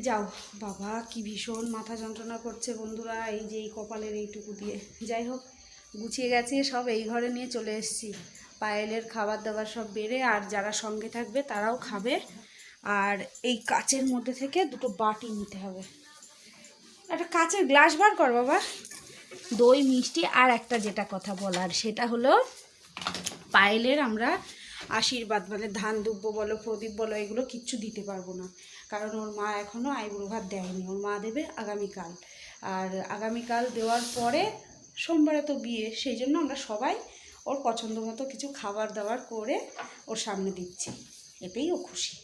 যাও, বাবা, কি ভীষণ মাথা যন্ত্রণা করছে বন্ধুরা, এই যে এই কপালের এইটুকু দিয়ে। যাই হোক, গুছিয়ে গেছে, সব এই ঘরে নিয়ে চলে এসেছি। পায়েলের খাবার দাবার সব বেড়ে, আর যারা সঙ্গে থাকবে তারাও খাবে। আর এই কাচের মধ্যে থেকে দুটো বাটি নিতে হবে। একটা কাচের গ্লাস বার কর, বাবা। দই, মিষ্টি আর একটা যেটা কথা বলার, সেটা হলো পায়েলের আমরা আশীর্বাদ মানে ধান দুব্য বলো, প্রদীপ বলো, এগুলো কিচ্ছু দিতে পারব না। কারণ ওর মা এখনও আইবুড়ো ভাত দেয়নি, ওর মা দেবে আগামীকাল। আর আগামীকাল দেওয়ার পরে সোমবারে তো বিয়ে, সেই জন্য আমরা সবাই ওর পছন্দ মতো কিছু খাবার দাবার করে ওর সামনে দিচ্ছি। এতেই ও খুশি।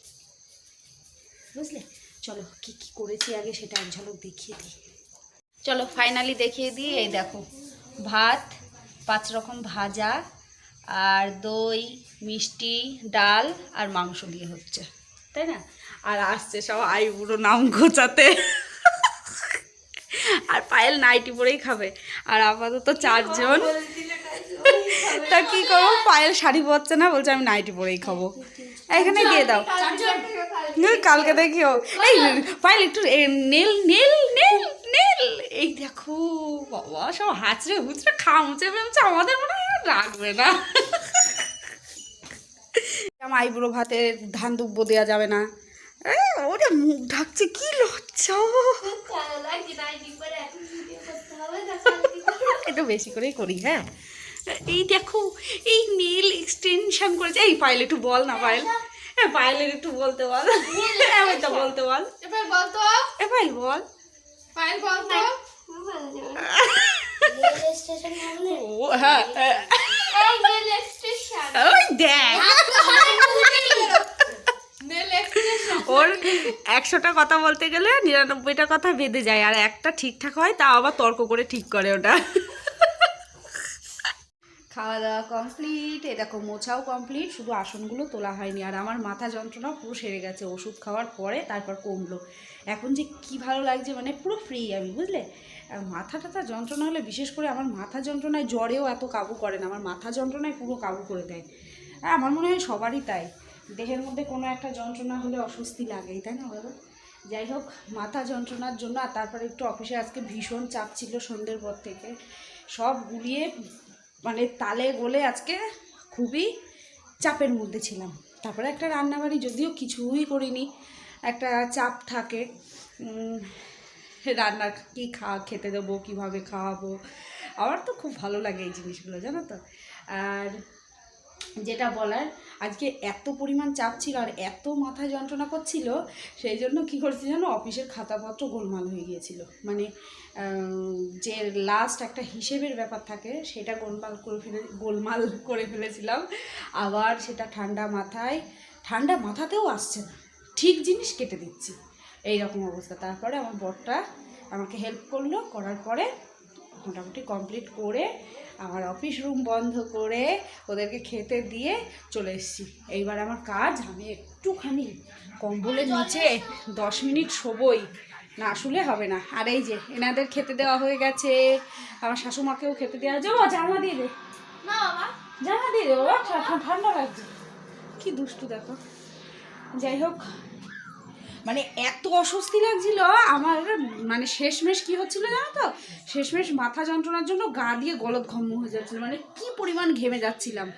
বুঝলে? চলো, কি কি করেছি আগে সেটা এক ঝলক দেখিয়ে দিই। চলো ফাইনালি দেখিয়ে দিই, এই দেখো, ভাত, পাঁচ রকম ভাজা আর দই মিষ্টি ডাল আর মাংস দিয়ে হচ্ছে তাই না? আর আসছে সব আইবুড়ো নাম গোচাতে আর পায়েল নাইটি পরেই খাবে। আর আপাতত চারজন। তা কি করব? পায়েল শাড়ি পরছে না বলছে আমি নাইটি পরেই খাব। এখানে দিয়ে দাও। কালকে দেখিও এই পাইল একটু নেল নেল নেল। নেল? এই দেখো বাবা সব হাঁচড়ে হুচড়ে খামচে ফেমছে আমাদের মনে হয় রাখবে না। আমার আইবুড়ো ভাতে ধান দুব্বো দেওয়া যাবে না। ওরে মুখ ঢাকছে কি লজ্জা। একটু বেশি করেই করি হ্যাঁ। এই দেখো এই নেল এক্সটেনশন করেছে। এই পায়েল একটু বল না পায়েল। হ্যাঁ পায়েলের একটু বলতে বল। বলতে বল। এবার বলতো এ পায়েল বল। পায়েল ওর একশোটা কথা বলতে গেলে নিরানব্বইটা কথা বেঁধে যায় আর একটা ঠিকঠাক হয় তা আবার তর্ক করে ঠিক করে ওটা। খাওয়া দাওয়া কমপ্লিট এ দেখো মোছাও কমপ্লিট শুধু আসনগুলো তোলা হয়নি। আর আমার মাথা যন্ত্রণা পুরো সেরে গেছে, ওষুধ খাওয়ার পরে তারপর কমলো। এখন যে কি ভালো লাগছে মানে পুরো ফ্রি আমি, বুঝলে? মাথা টাথা যন্ত্রণা হলে বিশেষ করে আমার মাথা যন্ত্রণায় জ্বরেও এত কাবু করে না, আমার মাথা যন্ত্রণায় পুরো কাবু করে দেয়। আমার মনে হয় সবারই তাই। দেহের মধ্যে কোনো একটা যন্ত্রণা হলে অস্বস্তি লাগেই, তাই না বলো? যাই হোক, মাথা যন্ত্রণার জন্য, আর তারপরে একটু অফিসে আজকে ভীষণ চাপ ছিল সন্ধ্যের পর থেকে। সব গুলিয়ে মানে তালে গোলে আজকে খুবই চাপের মধ্যে ছিলাম। তারপরে একটা রান্নাবাড়ি, যদিও কিছুই করিনি। একটা চাপ থাকে। রান্না কী খা, খেতে দেবো, কীভাবে খাওয়াবো? আমার তো খুব ভালো লাগে এই জিনিসগুলো, জানো তো? আর যেটা বলার, আজকে এত পরিমাণ চাপ ছিল আর এত মাথা যন্ত্রণা করছিল, সেই জন্য কী করছি জানো, অফিসের খাতাপত্র গোলমাল হয়ে গিয়েছিল। মানে যে লাস্ট একটা হিসেবের ব্যাপার থাকে, সেটা গোলমাল করে ফেলে, গোলমাল করে ফেলেছিলাম। আবার সেটা ঠান্ডা মাথায়, ঠান্ডা মাথাতেও আসছে না। ঠিক জিনিস কেটে দিচ্ছি। এই রকম অবস্থা। তারপরে আমার বরটা আমাকে হেল্প করল, করার পরে মোটামুটি কমপ্লিট করে আমার অফিস রুম বন্ধ করে ওদেরকে খেতে দিয়ে চলে এসেছি। এইবার আমার কাজ আমি একটুখানি কম্বলের নিচে দশ মিনিট শোবই না আসলে হবে না। আর এই যে এনাদের খেতে দেওয়া হয়ে গেছে। আমার শাশুমাকেও খেতে দেওয়া ও জানলা দিয়ে দে। বাবা। দিয়ে দে বাবা। ঠা- ঠা- ঠান্ডা লাগছে। কি দুষ্টু দেখো। যাই হোক মানে এত অস্বস্তি লাগছিল আমার মানে শেষমেশ কি হচ্ছিল জানো তো? শেষমেশ মাথা যন্ত্রণার জন্য গা দিয়ে গলদ ঘম্ম হয়ে যাচ্ছিল। মানে কি পরিমাণ ঘেমে যাচ্ছিলাম।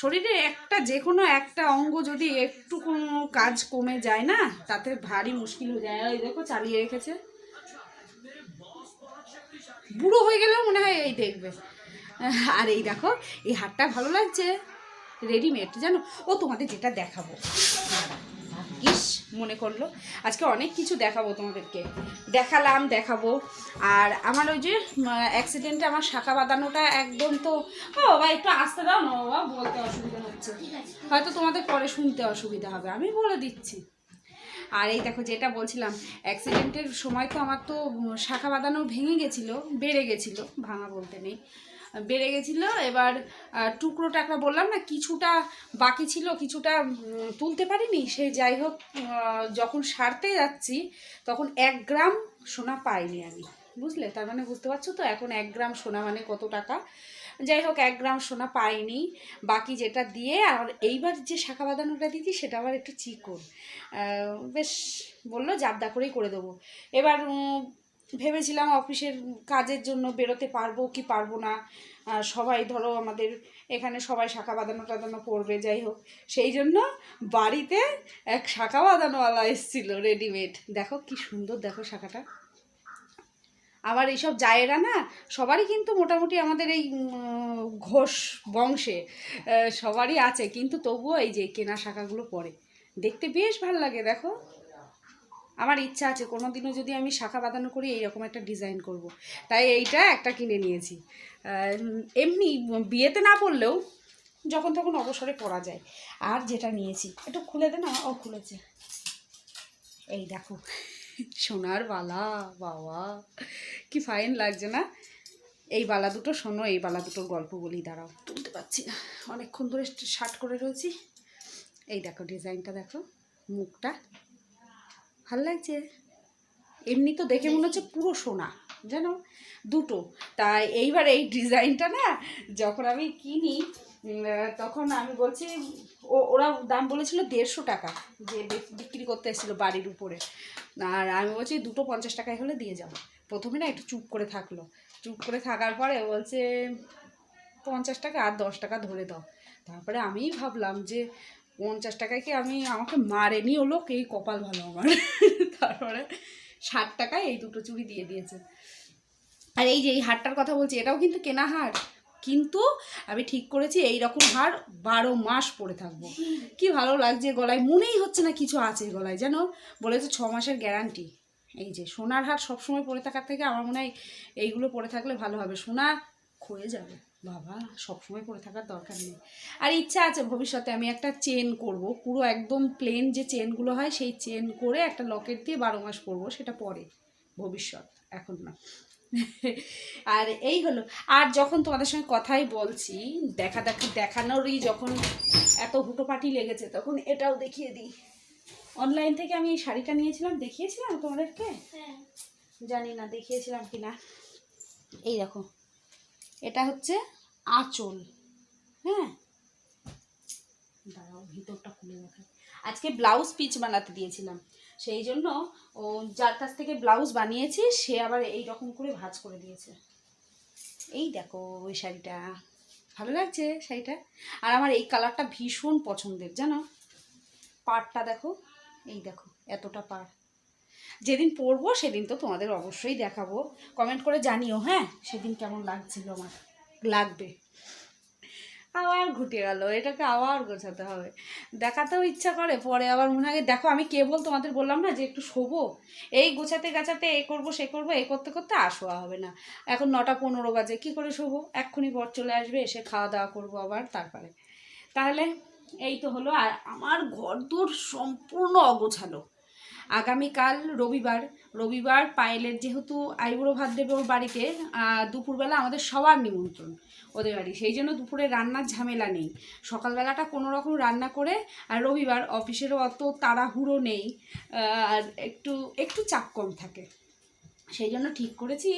শরীরে একটা যে কোনো একটা অঙ্গ যদি একটু কোনো কাজ কমে যায় না, তাতে ভারী মুশকিল হয়ে যায়। এই দেখো চালিয়ে রেখেছে। বুড়ো হয়ে গেলেও মনে হয় এই দেখবে। আর এই দেখো, এই হারটা ভালো লাগছে। রেডিমেড জানো? ও তোমাদের যেটা দেখাবো। মনে করল। আজকে অনেক কিছু দেখাবো তোমাদেরকে। দেখালাম দেখাবো। আর আমার ওই যে অ্যাক্সিডেন্টে আমার শাখা বাঁধানোটা একদম তো ও বাবা একটু আসতে দাও না বাবা বলতে অসুবিধা হচ্ছে। হয়তো তোমাদের পরে শুনতে অসুবিধা হবে আমি বলে দিচ্ছি। আর এই দেখো যেটা বলছিলাম অ্যাক্সিডেন্টের সময় তো আমার তো শাখা বাঁধানো ভেঙে গেছিল বেড়ে গেছিল ভাঙা বলতে নেই। বেড়ে গেছিল। এবার টুকরো টাকরা বললাম না, কিছুটা বাকি ছিল, কিছুটা তুলতে পারিনি। সে যাই হোক যখন সারতে যাচ্ছি, তখন এক গ্রাম সোনা পাইনি আমি। বুঝলে? তার মানে বুঝতে পারছ তো? এখন এক গ্রাম সোনা মানে কত টাকা? যাই হোক, এক গ্রাম সোনা পাইনি। বাকি যেটা দিয়ে, আর এইবার যে শাখা বাঁধানোটা দিয়েছি, সেটা আবার একটু চিকন। বেশ, বলল জাবদা করেই করে দেবো। এবার ভেবেছিলাম অফিসের কাজের জন্য বেরোতে পারব কি পারব না। সবাই ধরো আমাদের এখানে সবাই শাখা বাঁধানো টাদানো করবে, যাই হোক। সেই জন্য বাড়িতে এক শাখা বাঁধানোওয়ালা এসেছিল রেডিমেড দেখো কি সুন্দর, দেখো শাখাটা। আবার এইসব জায়েরা না, সবারই কিন্তু মোটামুটি আমাদের এই ঘোষ বংশে সবারই আছে। কিন্তু তবুও এই যে কেনা শাখাগুলো পরে। দেখতে বেশ ভালো লাগে, দেখো। আমার ইচ্ছা আছে কোনো দিনও যদি আমি শাখা বাঁধানো করি এইরকম একটা ডিজাইন করব। তাই এইটা একটা কিনে নিয়েছি। এমনি বিয়েতে না পড়লেও যখন তখন অবসরে পরা যায়। আর যেটা নিয়েছি, একটু খুলে দে না, ও খুলেছে। এই দেখো, সোনার বালা, বাবা, কি ফাইন লাগছে না? এই বালা দুটো শোনো, এই বালা দুটোর গল্প বলি, দাঁড়াও, তুলতে পারছি না। অনেকক্ষণ ধরে শার্ট করে রয়েছি। এই দেখো, ডিজাইনটা দেখো, মুখটা ভালো লাগছে? এমনি তো দেখে মনে হচ্ছে পুরো সোনা, জানো? দুটো। তাই এইবার এই ডিজাইনটা না, যখন আমি কিনি তখন আমি বলছি, ও, ওরা দাম বলেছিল দেড়শো টাকা, যে বিক্রি করতে এসেছিল বাড়ির উপরে। আর আমি বলছি, দুটো পঞ্চাশ টাকায় হলে দিয়ে যাব। প্রথমে না একটু চুপ করে থাকল। চুপ করে থাকার পরে বলছে, পঞ্চাশ টাকা আর দশ টাকা ধরে দাও। তারপরে আমিই ভাবলাম যে পঞ্চাশ টাকায় কি আমি, আমাকে মারেনি ও লোক? এই কপাল ভালো আমার। তারপরে ষাট টাকায় এই দুটো চুড়ি দিয়ে দিয়েছে। আর এই যে এই হারটার কথা বলছি, এটাও কিন্তু কেনা হার। কিন্তু আমি ঠিক করেছি, এই রকম হার বারো মাস পরে থাকব। কি ভালো লাগছে গলায়। মনেই হচ্ছে না কিছু আছে গলায় যেন বলেছে ছ মাসের গ্যারান্টি। এই যে সোনার হার সবসময় পরে থাকার থেকে আমার মনে হয় এইগুলো পরে থাকলে ভালো হবে। সোনা ক্ষয়ে যাবে। বাবা সবসময় পরে থাকার দরকার নেই। আর ইচ্ছা আছে ভবিষ্যতে আমি একটা চেন করব পুরো একদম প্লেন যে চেনগুলো হয় সেই চেন করে একটা লকেট দিয়ে বারো মাস পরবো সেটা পরে ভবিষ্যৎ এখন না। আর এই হলো আর যখন তোমাদের সঙ্গে কথাই বলছি দেখা দেখা দেখানোরই যখন এত হুটোপাটি লেগেছে তখন এটাও দেখিয়ে দিই। অনলাইন থেকে আমি এই শাড়িটা নিয়েছিলাম দেখিয়েছিলাম তোমাদেরকে? হ্যাঁ। জানি না দেখিয়েছিলাম কি না এই দেখো এটা হচ্ছে আঁচল হ্যাঁ? দাঁড়াও, ভিতরটা খুলে দেখাই। আজকে ব্লাউজ পিচ বানাতে দিয়েছিলাম, সেই জন্য ও যার কাছ থেকে ব্লাউজ বানিয়েছি, সে আবার এই রকম করে ভাঁজ করে দিয়েছে। এই দেখো ওই শাড়িটা, ভালো লাগছে শাড়িটা? আর আমার এই কালারটা ভীষণ পছন্দের, জানো? পাড়টা দেখো, এই দেখো, এতটা পাড়। যেদিন পরবো সেদিন তো তোমাদের অবশ্যই দেখাবো। কমেন্ট করে জানিও হ্যাঁ? সেদিন কেমন লাগছিল আমার? লাগবে। আবার ঘুটে গেল, এটাকে আবার গোছাতে হবে। দেখাতেও ইচ্ছা করে, পরে আবার মনে হয়, দেখো আমি কেবল তোমাদের বললাম না যে একটু শোবো। এই গোছাতে গাছাতে এ করব, সে করব, এ করতে করতে আর শোয়া হবে না। এখন নটা পনেরো বাজে, কী করে শোবো? এক্ষুনি পর চলে আসবে, এসে খাওয়া দাওয়া করব আবার তারপরে। তাহলে এই তো হলো, আর আমার ঘর দূর সম্পূর্ণ অগোছালো। আগামীকাল রবিবার রবিবার পায়েলের যেহেতু আইবুড়ো ভাত দেবে ওর বাড়িতে দুপুরবেলা আমাদের সবার নিমন্ত্রণ ওদের বাড়ি। সেই জন্য দুপুরে রান্নার ঝামেলা নেই। সকালবেলাটা কোনো রকম রান্না করে আর রবিবার অফিসেরও অত তাড়াহুড়ো নেই আর একটু একটু চাপ কম থাকে। সেই জন্য ঠিক করেছি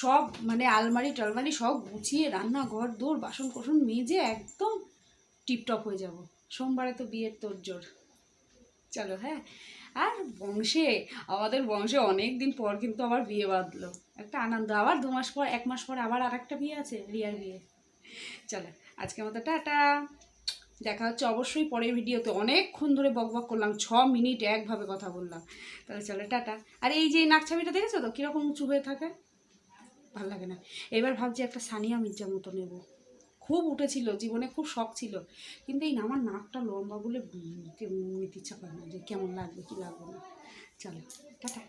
সব মানে আলমারি টালমারি সব গুছিয়ে রান্নাঘর দৌড় বাসন কোসন মেজে একদম টিপটপ হয়ে যাব। সোমবারে তো বিয়ের তোড়জোড়। চলো হ্যাঁ? আর বংশে, আমাদের বংশে অনেক দিন পর কিন্তু আবার বিয়ে বাঁধলো। একটা আনন্দ। আবার দু মাস পর, এক মাস পর আবার আর একটা বিয়ে আছে রিয়ার বিয়ে চলো আজকে মতো টাটা। দেখা হচ্ছে অবশ্যই পরের ভিডিওতে। অনেকক্ষণ ধরে বক বক করলাম, ছ মিনিট একভাবে কথা বললাম। তাহলে চলো, টাটা। আর এই যে এই নাকছাবিটা দেখেছ তো? কীরকম উঁচু হয়ে থাকে? ভালো লাগে না। এবার ভাবছি একটা সানিয়া মির্জা মতো নেব। খুব উঠেছিল, জীবনে খুব শখ ছিল। কিন্তু এই আমার নাকটা লম্বা বলে নিতে ইচ্ছা করে না যে কেমন লাগবে, কী লাগবে না। চলো, টাটা।